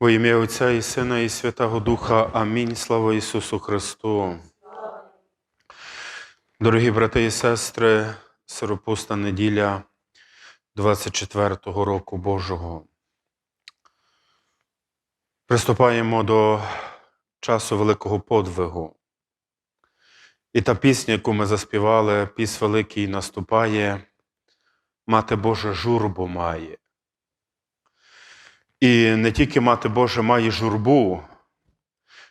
Во ім'я Отця і Сина, і Святого Духа. Амінь. Слава Ісусу Христу. Дорогі брати і сестри, Сиропуста неділя 24-го року Божого. Приступаємо до часу великого подвигу. І та пісня, яку ми заспівали, піс великий наступає, Мати Божа журбу має. І не тільки Мати Божа має журбу,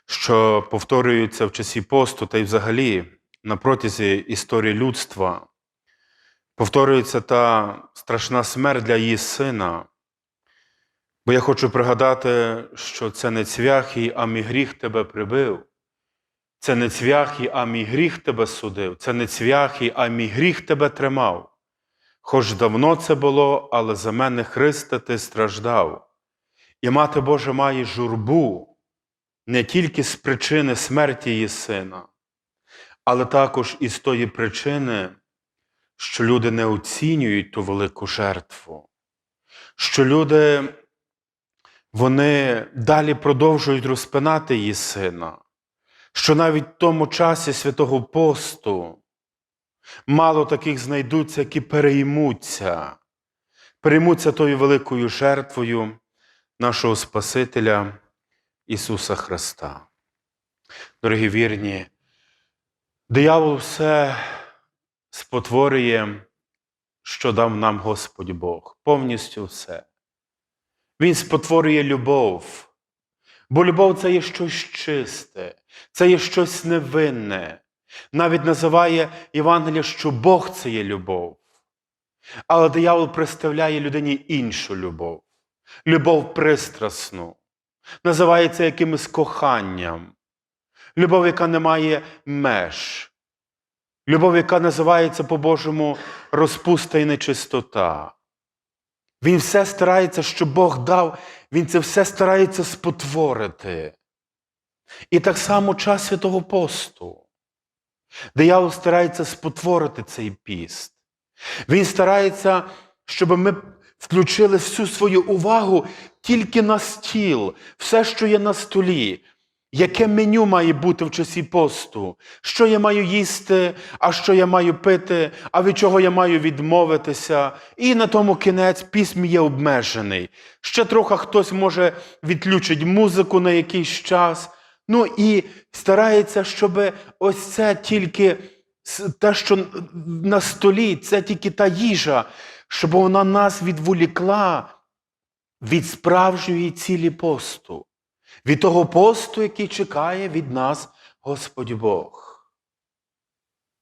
що повторюється в часі посту, та й взагалі на протязі історії людства, повторюється та страшна смерть для її сина. Бо я хочу пригадати, що це не цвяхій, а мій гріх тебе прибив. Це не цвяхій, а мій гріх тебе судив, це не цвяхій, а мій гріх тебе тримав. Хоч давно це було, але за мене Христа ти страждав. І Мати Божа має журбу не тільки з причини смерті її сина, але також і з тої причини, що люди не оцінюють ту велику жертву, що люди вони далі продовжують розпинати її сина, що навіть в тому часі святого посту мало таких знайдуться, які переймуться, переймуться тою великою жертвою нашого Спасителя Ісуса Христа. Дорогі вірні, диявол все спотворює, що дав нам Господь Бог, повністю все. Він спотворює любов, бо любов це є щось чисте, це є щось невинне. Навіть називає Євангелія, що Бог це є любов. Але диявол представляє людині іншу любов любов пристрасну, називається якимось коханням, любов, яка не має меж, любов, яка називається по-божому розпуста і нечистота. Він все старається, що Бог дав, він це все старається спотворити. І так само час святого посту. Диявол старається спотворити цей піст. Він старається, щоб ми включили всю свою увагу тільки на стіл, все, що є на столі. Яке меню має бути в часі посту? Що я маю їсти, а що я маю пити, а від чого я маю відмовитися? І на тому кінець пісм є обмежений. Ще трохи хтось може відключить музику на якийсь час. Ну і старається, щоб ось це тільки те, що на столі, це тільки та їжа, щоб вона нас відволікла від справжньої цілі посту, від того посту, який чекає від нас Господь Бог.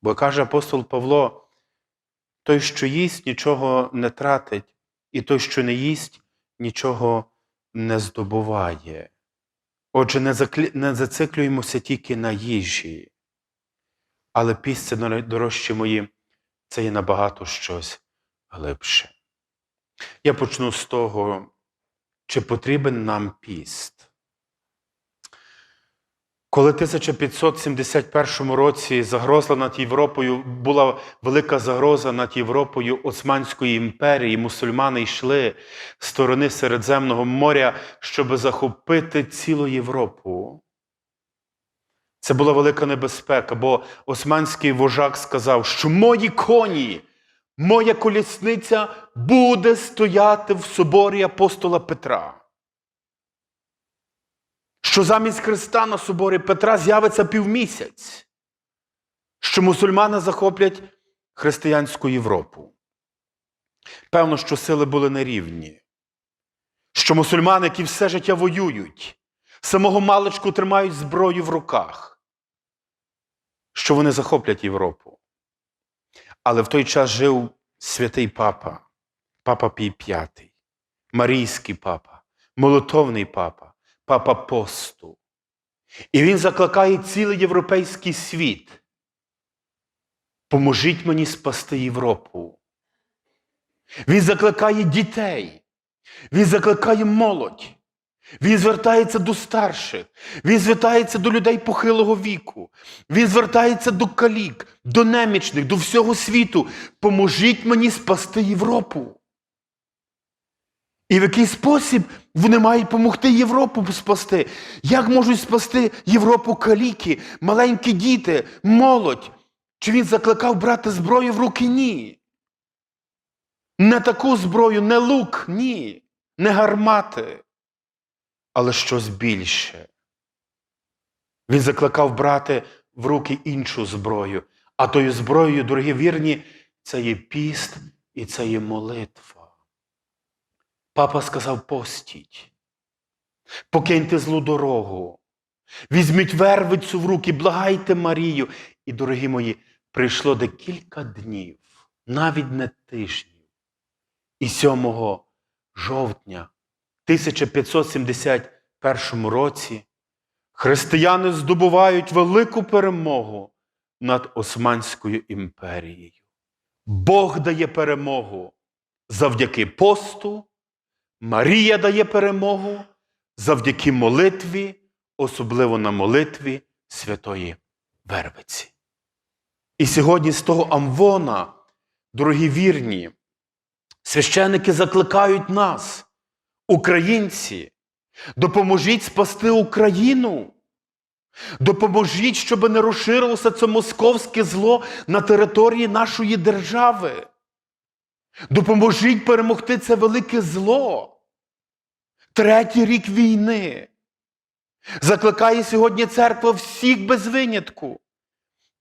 Бо каже апостол Павло: той, що їсть, нічого не тратить, і той, що не їсть, нічого не здобуває. Отже, не, заклі... не зациклюємося тільки на їжі, але пісце, дорожчі мої, це є набагато щось глибше. Я почну з того, чи потрібен нам піст. Коли в 1571 році загроза над Європою була велика загроза над Європою Османської імперії, мусульмани йшли з сторони Середземного моря, щоб захопити цілу Європу. Це була велика небезпека, бо османський вожак сказав, що мої коні, моя колісниця буде стояти в соборі апостола Петра що замість Христа на соборі Петра з'явиться півмісяць, що мусульмани захоплять християнську Європу. Певно, що сили були нерівні, що мусульмани, які все життя воюють, самого маличку тримають зброю в руках, що вони захоплять Європу. Але в той час жив святий папа, папа Пій V, Марійський папа, молотовний папа папа посту. І він закликає цілий європейський світ. Поможіть мені спасти Європу. Він закликає дітей, він закликає молодь. Він звертається до старших, він звертається до людей похилого віку, він звертається до калік, до немічних, до всього світу. Поможіть мені спасти Європу. І в який спосіб вони мають допомогти Європу спасти? Як можуть спасти Європу каліки, маленькі діти, молодь? Чи він закликав брати зброю в руки? Ні. Не таку зброю, не лук, ні, не гармати, але щось більше. Він закликав брати в руки іншу зброю. А тою зброєю, дорогі вірні, це є піст і це є молитва. Папа сказав: постіть, покиньте злу дорогу, візьміть вервицю в руки, благайте Марію. І, дорогі мої, прийшло декілька днів, навіть не тижнів. І 7 жовтня 1571 році християни здобувають велику перемогу над Османською імперією. Бог дає перемогу завдяки посту, Марія дає перемогу завдяки молитві, особливо на молитві Святої Вервиці. І сьогодні з того Амвона, дорогі вірні, священники закликають нас, українці, допоможіть спасти Україну. Допоможіть, щоб не розширилося це московське зло на території нашої держави. Допоможіть перемогти це велике зло. Третій рік війни. Закликає сьогодні церква всіх без винятку.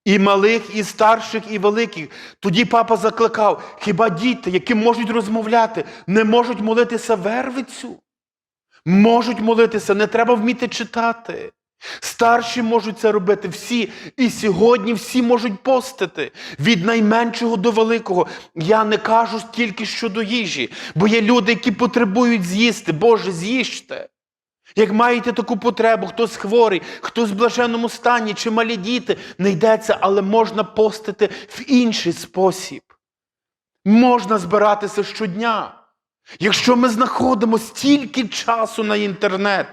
І малих, і старших, і великих. Тоді папа закликав, хіба діти, які можуть розмовляти, не можуть молитися вервицю? Можуть молитися, не треба вміти читати. Старші можуть це робити всі. І сьогодні всі можуть постити від найменшого до великого. Я не кажу тільки щодо їжі, бо є люди, які потребують з'їсти. Боже, з'їжте. Як маєте таку потребу, хтось хворий, хтось в блаженному стані, чи малі діти, не йдеться, але можна постити в інший спосіб. Можна збиратися щодня. Якщо ми знаходимо стільки часу на інтернет,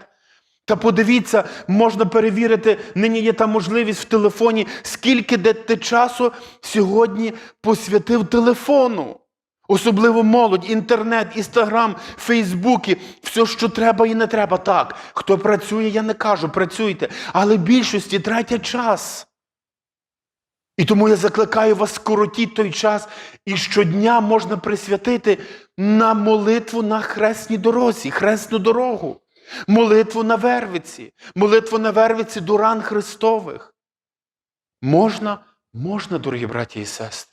та подивіться, можна перевірити, нині є та можливість в телефоні, скільки де ти часу сьогодні посвятив телефону. Особливо молодь, інтернет, інстаграм, фейсбуки, все, що треба і не треба. Так, хто працює, я не кажу, працюйте, але більшості тратять час. І тому я закликаю вас скоротіть той час, і щодня можна присвятити на молитву на хресній дорозі, хресну дорогу, молитву на вервиці, молитву на вервиці до ран Христових. Можна, можна, дорогі браті і сестри.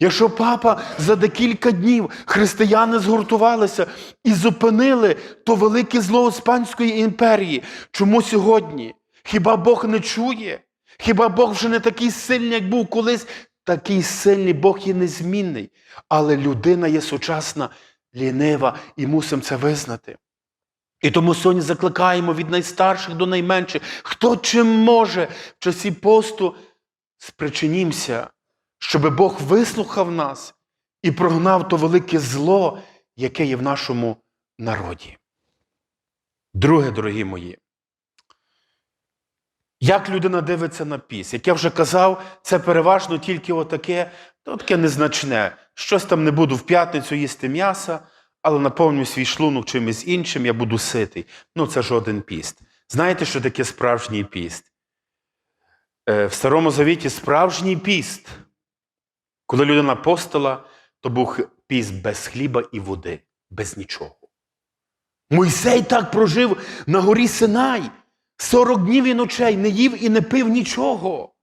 Якщо папа за декілька днів християни згуртувалися і зупинили то велике зло Іспанської імперії, чому сьогодні? Хіба Бог не чує? Хіба Бог вже не такий сильний, як був колись? Такий сильний Бог є незмінний. Але людина є сучасна, лінива, і мусимо це визнати. І тому сьогодні закликаємо від найстарших до найменших, хто чим може в часі посту спричинімося, щоб Бог вислухав нас і прогнав то велике зло, яке є в нашому народі. Друге, дорогі мої, як людина дивиться на піс? Як я вже казав, це переважно тільки отаке, то таке незначне. Щось там не буду в п'ятницю їсти м'яса, але наповню свій шлунок чимось іншим, я буду ситий. Ну, це жоден піст. Знаєте, що таке справжній піст? Е, В Старому Завіті справжній піст. Коли людина постила, то був піст без хліба і води, без нічого. Мойсей так прожив на горі Синай. 40 днів і ночей не їв і не пив нічого.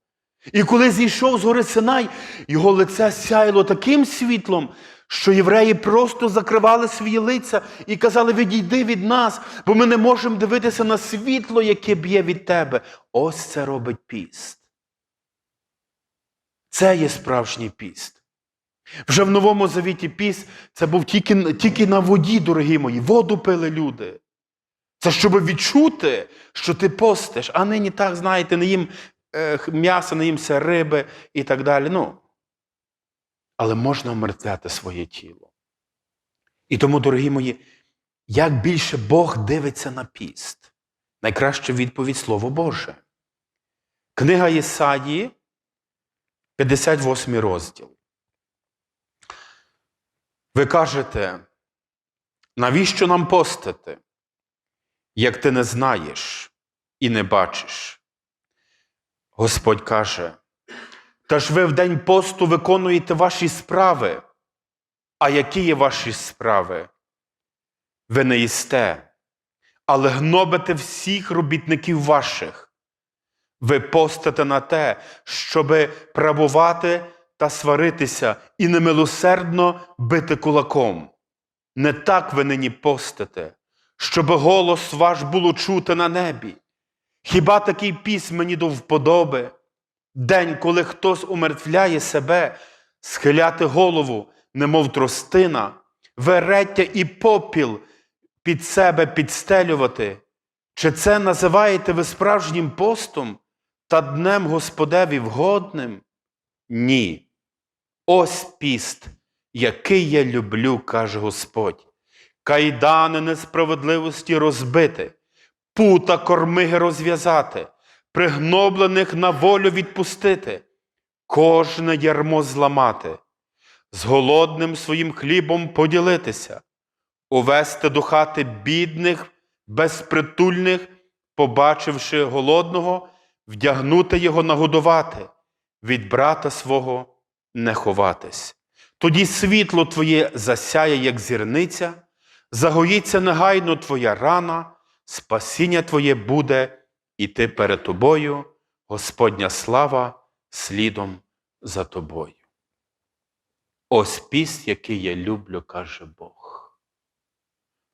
І коли зійшов з гори Синай, його лице сяяло таким світлом, що євреї просто закривали свої лиця і казали: відійди від нас, бо ми не можемо дивитися на світло, яке б'є від тебе. Ось це робить піст. Це є справжній піст. Вже в Новому Завіті піст це був тільки, тільки на воді, дорогі мої. Воду пили люди. Це щоб відчути, що ти постиш, а нині так, знаєте, не їм е, м'яса, не їмся риби і так далі. Ну, але можна омертвяти своє тіло. І тому, дорогі мої, як більше Бог дивиться на піст, найкраща відповідь Слово Боже. Книга Єсаї, 58 розділ. Ви кажете, Навіщо нам постити, як ти не знаєш і не бачиш? Господь каже, та ж ви в день посту виконуєте ваші справи. А які є ваші справи? Ви не їсте, але гнобите всіх робітників ваших. Ви постите на те, щоби правувати та сваритися і немилосердно бити кулаком. Не так ви нині постите, щоб голос ваш було чути на небі. Хіба такий піс мені до вподоби? День, коли хтось умертвляє себе, схиляти голову, немов тростина, вереття і попіл під себе підстелювати. Чи це називаєте ви справжнім постом та днем Господеві вгодним? Ні. Ось піст, який я люблю, каже Господь. Кайдани несправедливості розбити, пута кормиги розв'язати, пригноблених на волю відпустити, кожне ярмо зламати, з голодним своїм хлібом поділитися, увести до хати бідних, безпритульних, побачивши голодного, вдягнути його нагодувати, від брата свого не ховатись. Тоді світло Твоє засяє, як зірниця, загоїться негайно Твоя рана, спасіння Твоє буде іти перед Тобою, Господня слава слідом за Тобою. Ось піст, який я люблю, каже Бог.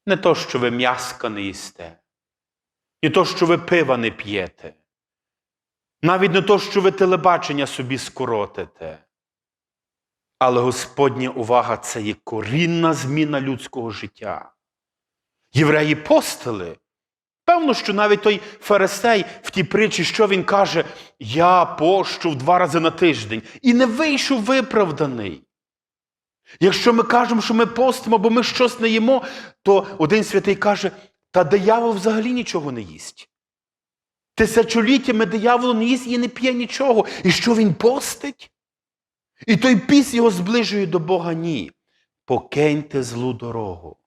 Не то, що ви м'яска не їсте, не то, що ви пива не п'єте, навіть не то, що ви телебачення собі скоротите. Але Господня увага це є корінна зміна людського життя. Євреї постили. Певно, що навіть той фарисей в тій притчі, що він каже, я пощу в два рази на тиждень і не вийшов виправданий. Якщо ми кажемо, що ми постимо, бо ми щось не їмо, то один святий каже, та диявол взагалі нічого не їсть. Тисячоліттями диявол не їсть і не п'є нічого. І що він постить? І той піс його зближує до Бога ні. Покиньте злу дорогу.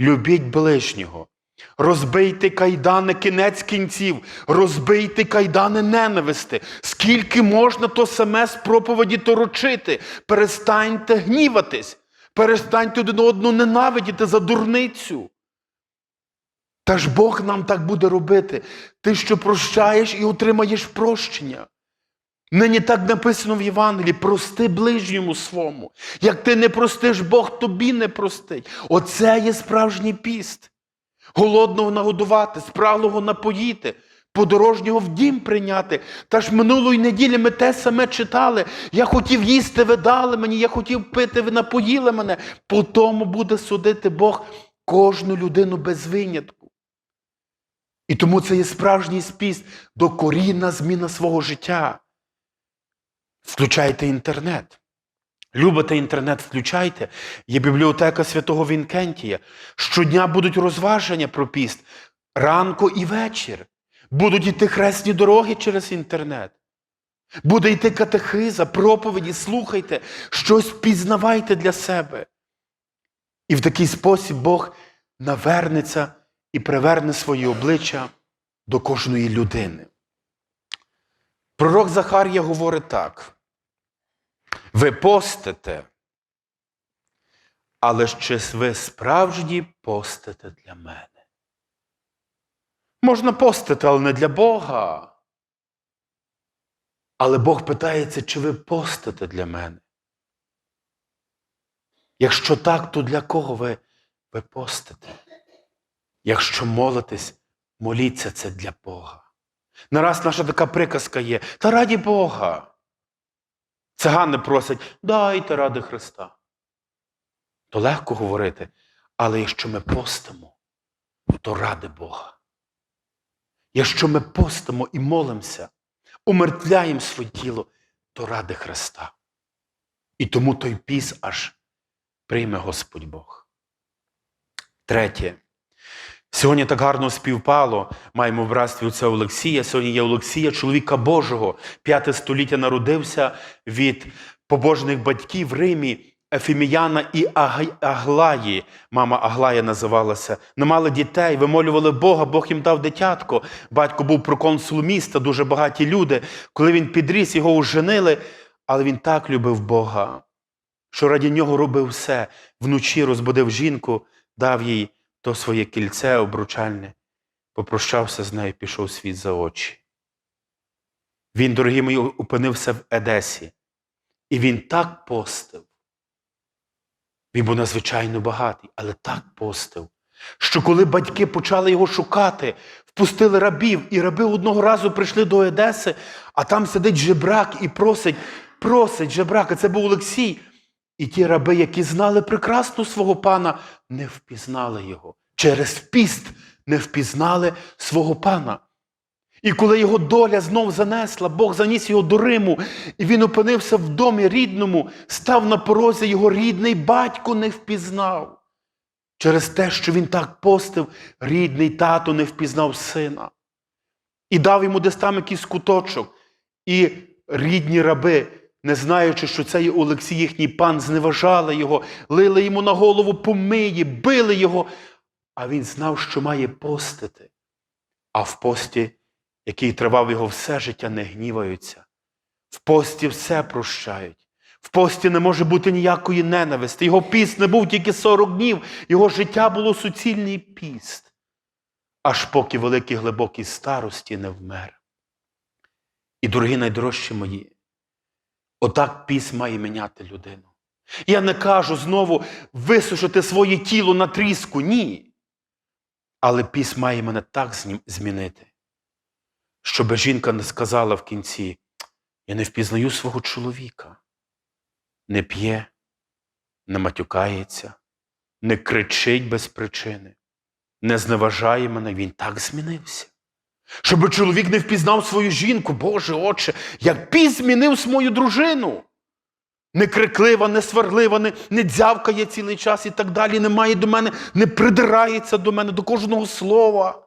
Любіть ближнього. Розбийте кайдани кінець кінців, розбийте кайдани ненависти. Скільки можна то саме з проповіді торочити? Перестаньте гніватись, перестаньте один одного ненавидіти за дурницю. Та ж Бог нам так буде робити. Ти що прощаєш і отримаєш прощення. Нині так написано в Євангелії: прости ближньому свому. Як ти не простиш, Бог тобі не простить. Оце є справжній піст. Голодного нагодувати, спраглого напоїти, подорожнього в дім прийняти. Та ж минулої неділі ми те саме читали. Я хотів їсти, ви дали мені, я хотів пити, ви напоїли мене. По тому буде судити Бог кожну людину без винятку. І тому це є справжній спіст, докорінна зміна свого життя. Включайте інтернет. Любите інтернет, включайте. Є бібліотека святого Вінкентія. Щодня будуть розваження про піст, ранку і вечір. Будуть йти хресні дороги через інтернет. Буде йти катехиза, проповіді, слухайте, щось пізнавайте для себе. І в такий спосіб Бог навернеться і приверне свої обличчя до кожної людини. Пророк Захарія говорить так. Ви постите, але чи ви справжні постите для мене? Можна постити, але не для Бога. Але Бог питається, чи ви постите для мене? Якщо так, то для кого ви, ви постите? Якщо молитесь, моліться це для Бога. Нараз наша така приказка є, та раді Бога. Цигани просять, дайте ради Христа. То легко говорити, але якщо ми постимо, то ради Бога. Якщо ми постимо і молимося, умертвляємо своє тіло, то ради Христа. І тому той піс аж прийме Господь Бог. Третє. Сьогодні так гарно співпало. Маємо в братстві отця Олексія. Сьогодні є Олексія, чоловіка Божого. П'яте століття народився від побожних батьків в Римі. Ефіміяна і Аглаї, мама Аглая називалася, не мали дітей, вимолювали Бога, Бог їм дав дитятко. Батько був проконсул міста, дуже багаті люди. Коли він підріс, його оженили, але він так любив Бога, що раді нього робив все. Вночі розбудив жінку, дав їй то своє кільце обручальне, попрощався з нею, пішов світ за очі. Він, дорогі мої, опинився в Едесі, і він так постив. Він був надзвичайно багатий, але так постив, що коли батьки почали його шукати, впустили рабів, і раби одного разу прийшли до Едеси, а там сидить жебрак і просить, просить жебрака, це був Олексій. І ті раби, які знали прекрасно свого пана, не впізнали його. Через піст не впізнали свого пана. І коли його доля знов занесла, Бог заніс його до Риму, і він опинився в домі рідному, став на порозі, його рідний батько не впізнав. Через те, що він так постив, рідний тато не впізнав сина. І дав йому десь там якийсь куточок. І рідні раби, не знаючи, що це є Олексій, їхній пан, зневажали його, лили йому на голову помиї, били його. А він знав, що має постити. А в пості який тривав його все життя, не гніваються. В пості все прощають. В пості не може бути ніякої ненависти. Його піст не був тільки 40 днів, його життя було суцільний піст, аж поки великий глибокий старості не вмер. І, дорогі найдорожчі мої, отак піст має міняти людину. Я не кажу знову висушити своє тіло на тріску, ні. Але піс має мене так змінити, щоб жінка не сказала в кінці: я не впізнаю свого чоловіка, не п'є, не матюкається, не кричить без причини, не зневажає мене, він так змінився. Щоб чоловік не впізнав свою жінку, Боже Отче, як піс змінив мою дружину. Не криклива, не сварлива, не, не дзявкає цілий час і так далі, не має до мене, не придирається до мене, до кожного слова.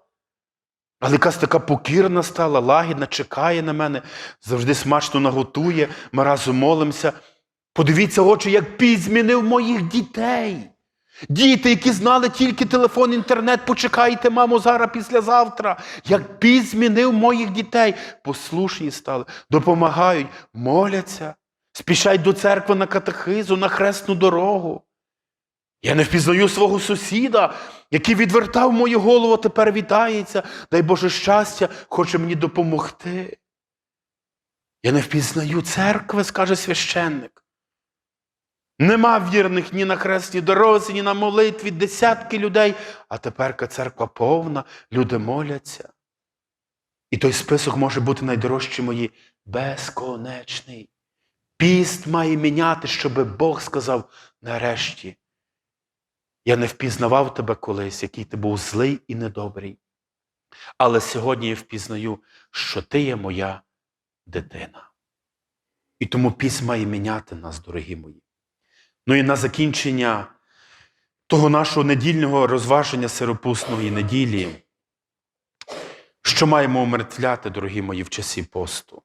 Але якась така покірна стала, лагідна, чекає на мене, завжди смачно наготує, ми разом молимося. Подивіться, очі, як піс змінив моїх дітей. Діти, які знали тільки телефон, інтернет, почекайте, мамо, зараз післязавтра. Як піс змінив моїх дітей. Послушні стали, допомагають, моляться, спішають до церкви на катехизу, на хресну дорогу. Я не впізнаю свого сусіда, який відвертав мою голову, тепер вітається, дай Боже щастя, хоче мені допомогти. Я не впізнаю церкви, скаже священник. Нема вірних ні на хресній дорозі, ні на молитві, десятки людей, а теперка церква повна, люди моляться. І той список може бути найдорожчі мої безконечний. Піст має міняти, щоб Бог сказав нарешті. Я не впізнавав тебе колись, який ти був злий і недобрий. Але сьогодні я впізнаю, що ти є моя дитина. І тому піс має міняти нас, дорогі мої. Ну і на закінчення того нашого недільного розваження сиропусної неділі, що маємо умертвляти, дорогі мої, в часі посту.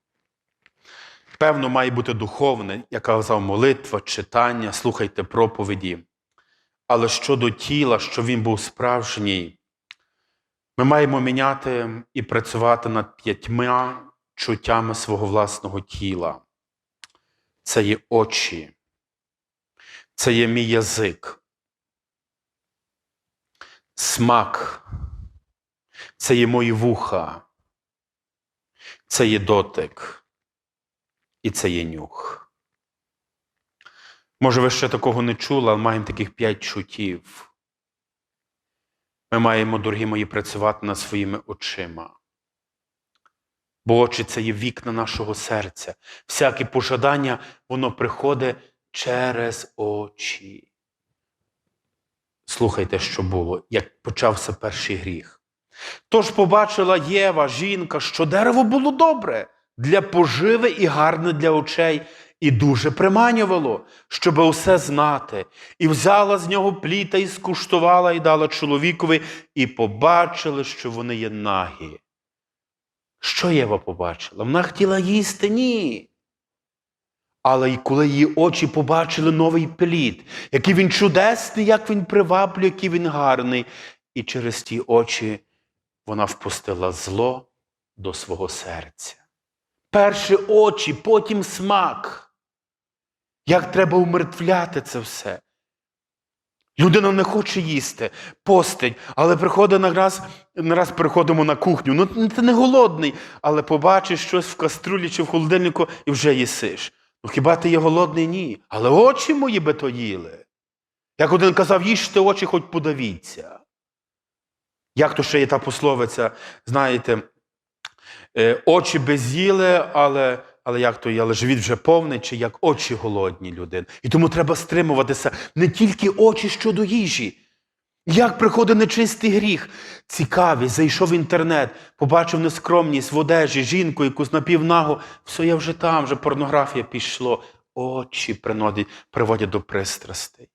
Певно, має бути духовне, як казав, молитва, читання, слухайте проповіді. Але щодо тіла, що він був справжній, ми маємо міняти і працювати над п'ятьма чуттями свого власного тіла. Це є очі, це є мій язик, смак, це є мої вуха, це є дотик і це є нюх. Може, ви ще такого не чули, але маємо таких п'ять чуттів. Ми маємо, дорогі мої, працювати над своїми очима. Бо очі це є вікна нашого серця. Всяке пожадання, воно приходить через очі. Слухайте, що було, як почався перший гріх. Тож побачила Єва, жінка, що дерево було добре для поживи і гарне для очей, і дуже приманювало, щоб усе знати, і взяла з нього пліта, і скуштувала, і дала чоловікові, і побачили, що вони є нагі. Що Єва побачила? Вона хотіла їсти ні. Але й коли її очі побачили новий плід, який він чудесний, як він приваблює, який він гарний, і через ті очі вона впустила зло до свого серця. Перші очі, потім смак. Як треба умертвляти це все? Людина не хоче їсти, постить, але приходить на раз, на приходимо на кухню. Ну ти не голодний, але побачиш щось в каструлі чи в холодильнику і вже їсиш. Ну хіба ти є голодний? Ні. Але очі мої би то їли. Як один казав, їжте очі, хоч подавіться. Як то ще є та пословиця, знаєте, е, очі би з'їли, але, але як то є, але живіт вже повний, чи як очі голодні людини. І тому треба стримуватися не тільки очі щодо їжі. Як приходить нечистий гріх? Цікавість, зайшов в інтернет, побачив нескромність в одежі, жінку, якусь напівнагу, все, я вже там, вже порнографія пішло. Очі приносять, приводять до пристрастей.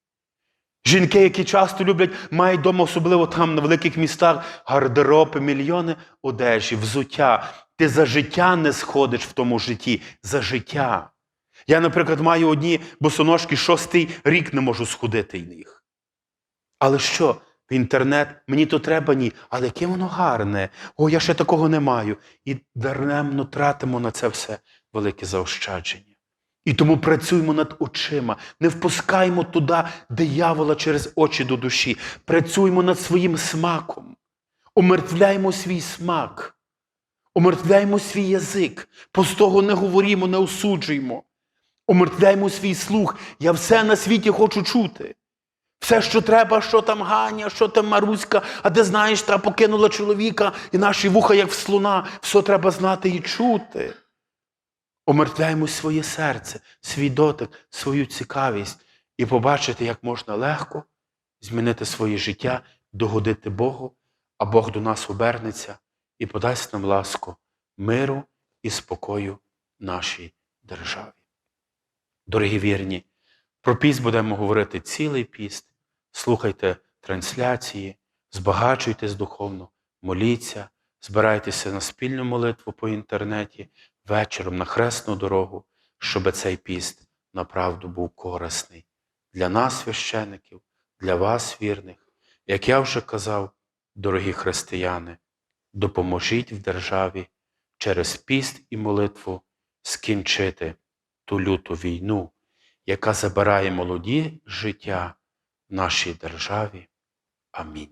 Жінки, які часто люблять, мають вдома, особливо там на великих містах, гардероби, мільйони одежі, взуття. Ти за життя не сходиш в тому житті, за життя. Я, наприклад, маю одні босоножки, шостий рік не можу сходити в них. Але що? В інтернет мені то треба ні, але яке воно гарне. О, я ще такого не маю. І даремно тратимо на це все велике заощадження. І тому працюємо над очима, не впускаємо туди диявола через очі до душі. Працюємо над своїм смаком, умертвляємо свій смак, умертвляємо свій язик, пустого не говоримо, не осуджуємо. Умертвляємо свій слух. Я все на світі хочу чути. Все, що треба, що там Ганя, що там Маруська, а де знаєш, та покинула чоловіка, і наші вуха, як в слона, все треба знати і чути. Омертвляємо своє серце, свій дотик, свою цікавість і побачити, як можна легко змінити своє життя, догодити Богу, а Бог до нас обернеться і подасть нам ласку, миру і спокою нашій державі. Дорогі вірні, про піст будемо говорити цілий піст. Слухайте трансляції, збагачуйтесь духовно, моліться, збирайтеся на спільну молитву по інтернеті вечором на хресну дорогу, щоб цей піст направду був корисний для нас, священиків, для вас, вірних. Як я вже казав, дорогі християни, допоможіть в державі через піст і молитву скінчити ту люту війну, яка забирає молоді життя нашій державі. Амінь.